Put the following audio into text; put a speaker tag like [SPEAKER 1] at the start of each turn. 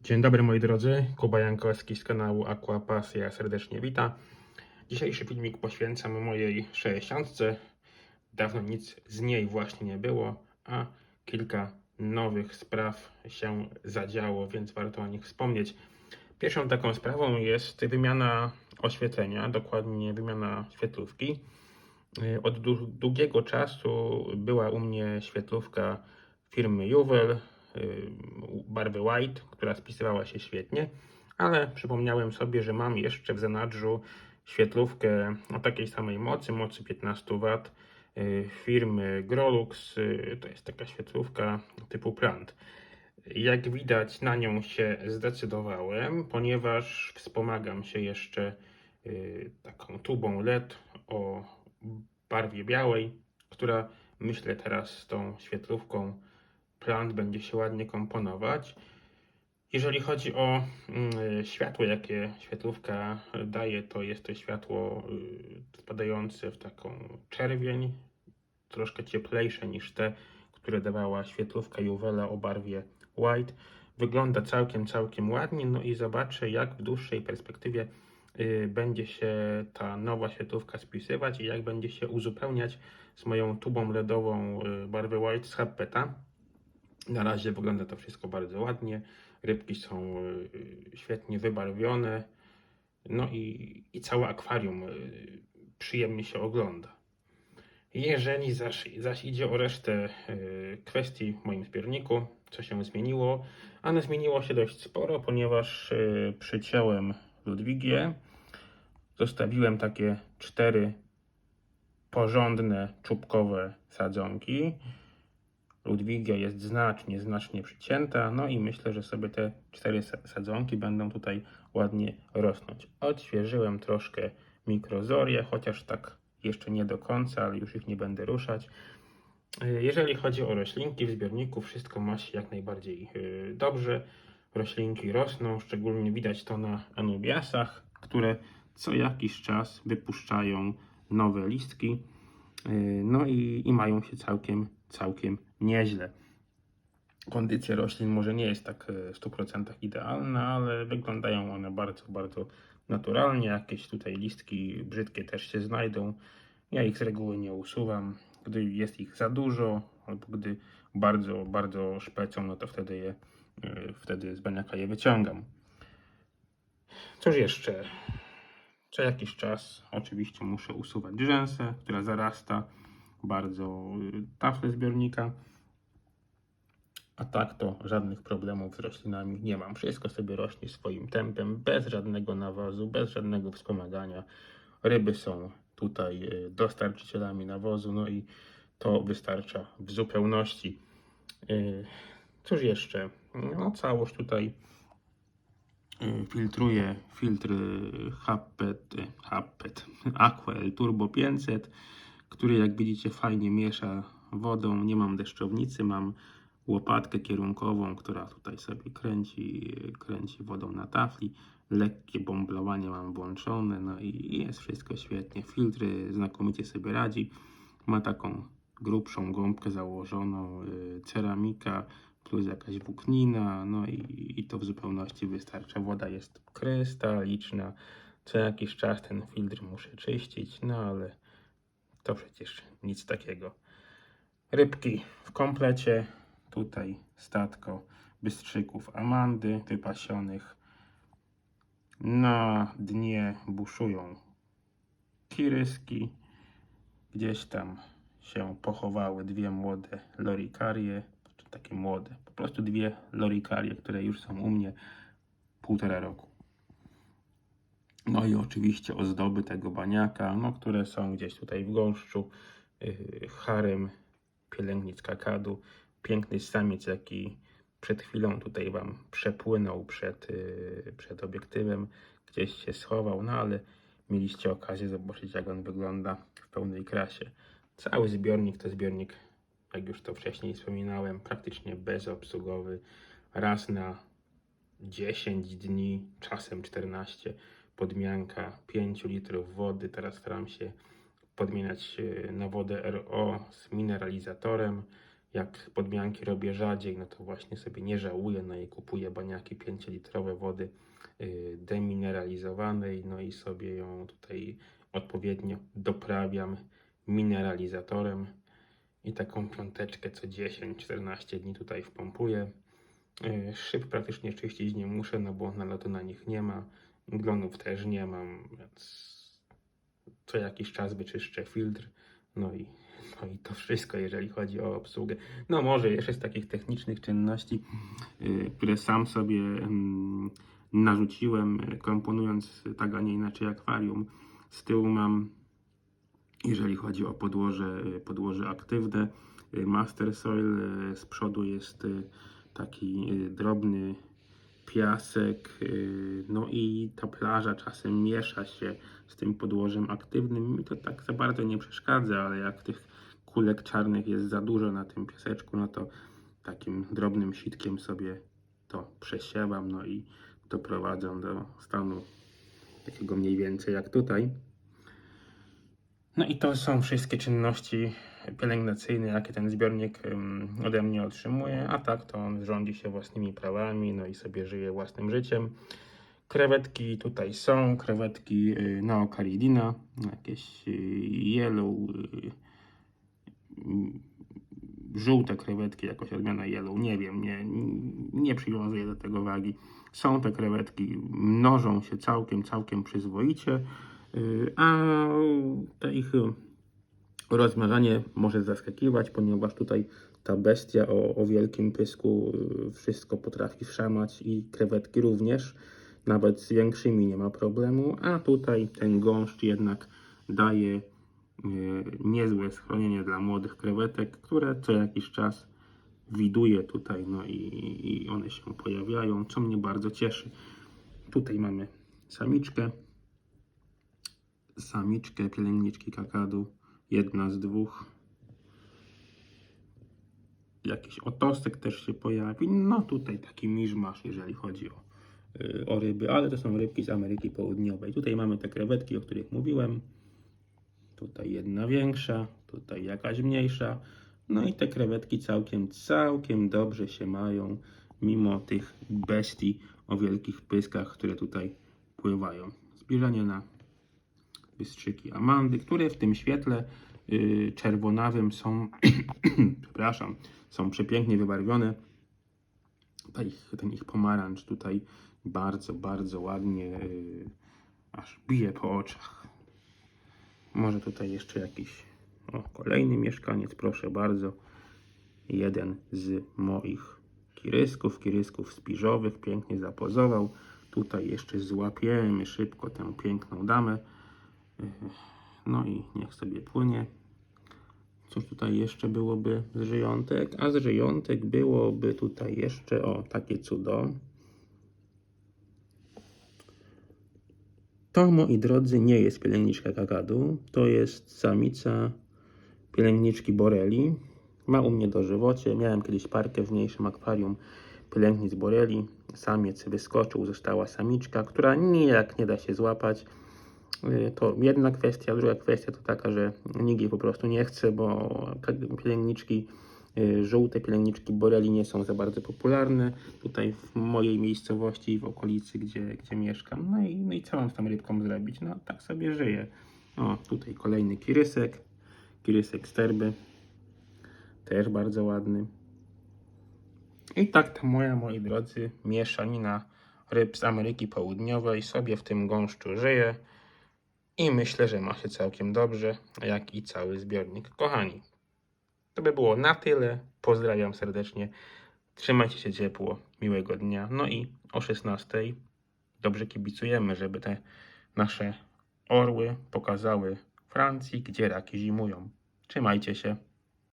[SPEAKER 1] Dzień dobry moi drodzy, Kuba Jankowski z kanału ja serdecznie witam. Dzisiejszy filmik poświęcam mojej 60. Dawno nic z niej właśnie nie było, a kilka nowych spraw się zadziało, więc warto o nich wspomnieć. Pierwszą taką sprawą jest wymiana oświetlenia, dokładnie wymiana świetlówki. Od dłu- długiego czasu była u mnie świetlówka firmy Juwel barwy white, która spisywała się świetnie, ale przypomniałem sobie, że mam jeszcze w zanadrzu świetlówkę o takiej samej mocy, mocy 15 W y, firmy Grolux. Y, To jest taka świetlówka typu plant. Jak widać, na nią się zdecydowałem, ponieważ wspomagam się jeszcze y, taką tubą LED o barwie białej, która myślę teraz z tą świetlówką plant będzie się ładnie komponować. Jeżeli chodzi o mm, światło, jakie świetlówka daje, to jest to światło y, wpadające w taką czerwień, troszkę cieplejsze niż te, które dawała świetlówka Juwela o barwie white. Wygląda całkiem, całkiem ładnie, no i zobaczę jak w dłuższej perspektywie y, będzie się ta nowa świetlówka spisywać i jak będzie się uzupełniać z moją tubą LEDową y, barwy white z Happeta. Na razie wygląda to wszystko bardzo ładnie. Rybki są y, świetnie wybarwione. No i, i całe akwarium y, przyjemnie się ogląda. Jeżeli zaś, zaś idzie o resztę y, kwestii w moim zbiorniku, co się zmieniło, a no zmieniło się dość sporo, ponieważ przyciąłem Ludwigię, zostawiłem takie cztery porządne czubkowe sadzonki. Ludwigia jest znacznie, znacznie przycięta, no i myślę, że sobie te cztery sa- sadzonki będą tutaj ładnie rosnąć. Odświeżyłem troszkę mikrozorię, chociaż tak jeszcze nie do końca, ale już ich nie będę ruszać. Y, Jeżeli chodzi o roślinki w zbiorniku, wszystko ma się jak najbardziej y, dobrze. Roślinki rosną, szczególnie widać to na anubiasach, które co jakiś czas wypuszczają nowe listki. Yy, No i, i mają się całkiem, całkiem nieźle. Kondycja roślin może nie jest tak e, w 100% idealna, ale wyglądają one bardzo, bardzo naturalnie. Jakieś tutaj listki brzydkie też się znajdą. Ja ich z reguły nie usuwam. Gdy jest ich za dużo, albo gdy bardzo, bardzo szpecą, no to wtedy je, e, wtedy z baniaka je wyciągam. Cóż jeszcze? Co jakiś czas oczywiście muszę usuwać rzęsę, która zarasta bardzo y, taflę zbiornika. A tak to żadnych problemów z roślinami nie mam. Wszystko sobie rośnie swoim tempem, bez żadnego nawozu, bez żadnego wspomagania. Ryby są tutaj y, dostarczycielami nawozu, no i to wystarcza w zupełności. Y, Cóż jeszcze? No, całość tutaj filtruje filtr y, Happet Aquel Turbo 500, który jak widzicie fajnie miesza wodą. Nie mam deszczownicy, mam łopatkę kierunkową, która tutaj sobie kręci, kręci wodą na tafli. Lekkie bomblowanie mam włączone, no i jest wszystko świetnie. Filtr znakomicie sobie radzi. Ma taką grubszą gąbkę założoną, y, ceramika plus jakaś włóknina, no i, i to w zupełności wystarcza. Woda jest krystaliczna. Co jakiś czas ten filtr muszę czyścić, no ale to przecież nic takiego. Rybki w komplecie. Tutaj statko bystrzyków Amandy wypasionych. Na dnie buszują kiryski. Gdzieś tam się pochowały dwie młode lorikarie, takie młode, po prostu dwie lorikarie, które już są u mnie półtora roku. No i oczywiście ozdoby tego baniaka, no, które są gdzieś tutaj w gąszczu. Yy, harem pielęgnic kakadu. Piękny samiec, jaki przed chwilą tutaj Wam przepłynął przed, yy, przed obiektywem. Gdzieś się schował, no ale mieliście okazję zobaczyć, jak on wygląda w pełnej krasie. Cały zbiornik to zbiornik, jak już to wcześniej wspominałem, praktycznie bezobsługowy. Raz na 10 dni, czasem 14, podmianka 5 litrów wody. Teraz staram się podmieniać e, na wodę RO z mineralizatorem. jak podmianki robię rzadziej, no to właśnie sobie nie żałuję, no i kupuję baniaki 5-litrowe wody y, demineralizowanej, no i sobie ją tutaj odpowiednio doprawiam mineralizatorem i taką piąteczkę co 10-14 dni tutaj wpompuję. Y, Szyb praktycznie czyścić nie muszę, no bo nalotu na nich nie ma, glonów też nie mam, więc co jakiś czas wyczyszczę filtr, no i, no i to wszystko, jeżeli chodzi o obsługę. No może jeszcze z takich technicznych czynności, y, które sam sobie mm, narzuciłem, y, komponując tak, a nie inaczej akwarium. Z tyłu mam, jeżeli chodzi o podłoże, y, podłoże aktywne, Master Soil, z przodu jest taki y, drobny piasek, y, no i ta plaża czasem miesza się z tym podłożem aktywnym. Mi to tak za bardzo nie przeszkadza, ale jak tych kulek czarnych jest za dużo na tym piaseczku, no to takim drobnym sitkiem sobie to przesiewam, no i doprowadzam do stanu takiego mniej więcej jak tutaj. No i to są wszystkie czynności pielęgnacyjne, jakie ten zbiornik ode mnie otrzymuje, a tak to on rządzi się własnymi prawami, no i sobie żyje własnym życiem. Krewetki tutaj są, krewetki y, Neocaridina, jakieś y, yellow, y, żółte krewetki, jakoś odmiana yellow, nie wiem, nie, nie przywiązuję do tego wagi. Są te krewetki, mnożą się całkiem, całkiem przyzwoicie, a te ich rozmnażanie może zaskakiwać, ponieważ tutaj ta bestia o, o wielkim pysku y, wszystko potrafi wszamać i krewetki również. Nawet z większymi nie ma problemu, a tutaj ten gąszcz jednak daje y, niezłe schronienie dla młodych krewetek, które co jakiś czas widuje tutaj, no i, i one się pojawiają, co mnie bardzo cieszy. Tutaj mamy samiczkę, samiczkę pielęgniczki kakadu, jedna z dwóch. Jakiś otosek też się pojawi. No tutaj taki miszmasz, jeżeli chodzi o, y, o ryby, ale to są rybki z Ameryki Południowej. Tutaj mamy te krewetki, o których mówiłem. Tutaj jedna większa, tutaj jakaś mniejsza. No i te krewetki całkiem, całkiem dobrze się mają, mimo tych bestii o wielkich pyskach, które tutaj pływają. Zbliżenie na bystrzyki Amandy, które w tym świetle y, czerwonawym są, przepraszam, są przepięknie wybarwione. Ta ich, ten ich pomarańcz tutaj bardzo, bardzo ładnie y, aż bije po oczach. Może tutaj jeszcze jakiś o, kolejny mieszkaniec, proszę bardzo. Jeden z moich kirysków, kirysków spiżowych, pięknie zapozował. Tutaj jeszcze złapiemy szybko tę piękną damę. No i niech sobie płynie. Cóż tutaj jeszcze byłoby z żyjątek? A z żyjątek byłoby tutaj jeszcze, o, takie cudo. To, moi drodzy, nie jest pielęgniczka kakadu. To jest samica pielęgniczki boreli. Ma u mnie dożywocie. Miałem kiedyś parkę w mniejszym akwarium pielęgnic boreli. Samiec wyskoczył, została samiczka, która nijak nie da się złapać. Y, To jedna kwestia. Druga kwestia to taka, że nikt jej po prostu nie chce, bo pielęgniczki, y, żółte pielęgniczki boreli nie są za bardzo popularne. Tutaj w mojej miejscowości w okolicy, gdzie, gdzie mieszkam. No i, no i co mam z tą rybką zrobić? No tak sobie żyję. O, tutaj kolejny kirysek. Kirysek sterby. Też bardzo ładny. I tak to moja, moi drodzy, mieszanina ryb z Ameryki Południowej sobie w tym gąszczu żyje. I myślę, że ma się całkiem dobrze, jak i cały zbiornik. Kochani, to by było na tyle. Pozdrawiam serdecznie. Trzymajcie się ciepło. Miłego dnia. No i o 16 dobrze kibicujemy, żeby te nasze orły pokazały Francji, gdzie raki zimują. Trzymajcie się.